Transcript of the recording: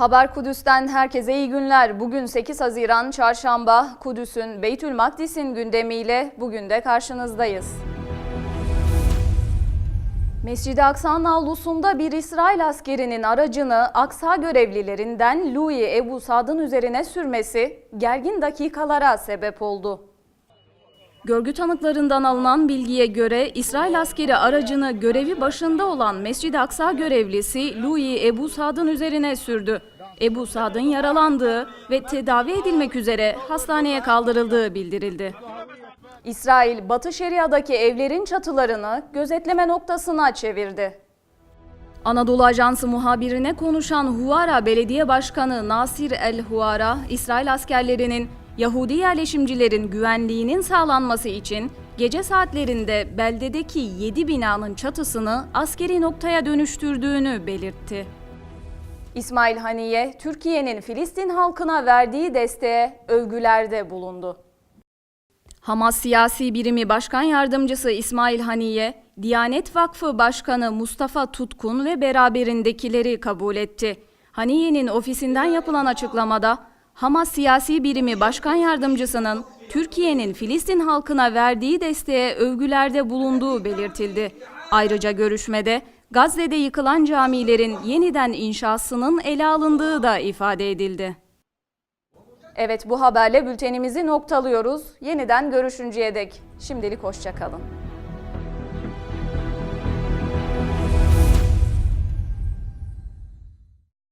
Haber Kudüs'ten herkese iyi günler. Bugün 8 Haziran Çarşamba, Kudüs'ün Beytül Makdis'in gündemiyle bugün de karşınızdayız. Mescid-i Aksa'nın avlusunda bir İsrail askerinin aracını Aksa görevlilerinden Louis Ebu Sad'ın üzerine sürmesi gergin dakikalara sebep oldu. Görgü tanıklarından alınan bilgiye göre İsrail askeri aracını görevi başında olan Mescid-i Aksa görevlisi Louis Ebu Sad'ın üzerine sürdü. Ebu Sad'ın yaralandığı ve tedavi edilmek üzere hastaneye kaldırıldığı bildirildi. İsrail, Batı Şeria'daki evlerin çatılarını gözetleme noktasına çevirdi. Anadolu Ajansı muhabirine konuşan Huara Belediye Başkanı Nasir El Huara, İsrail askerlerinin Yahudi yerleşimcilerin güvenliğinin sağlanması için gece saatlerinde beldedeki 7 binanın çatısını askeri noktaya dönüştürdüğünü belirtti. İsmail Haniye, Türkiye'nin Filistin halkına verdiği desteğe övgülerde bulundu. Hamas Siyasi Birimi Başkan Yardımcısı İsmail Haniye, Diyanet Vakfı Başkanı Mustafa Tutkun ve beraberindekileri kabul etti. Haniye'nin ofisinden yapılan açıklamada, Hamas Siyasi Birimi Başkan Yardımcısının Türkiye'nin Filistin halkına verdiği desteğe övgülerde bulunduğu belirtildi. Ayrıca görüşmede Gazze'de yıkılan camilerin yeniden inşasının ele alındığı da ifade edildi. Evet bu haberle bültenimizi noktalıyoruz. Yeniden görüşünceye dek şimdilik hoşçakalın.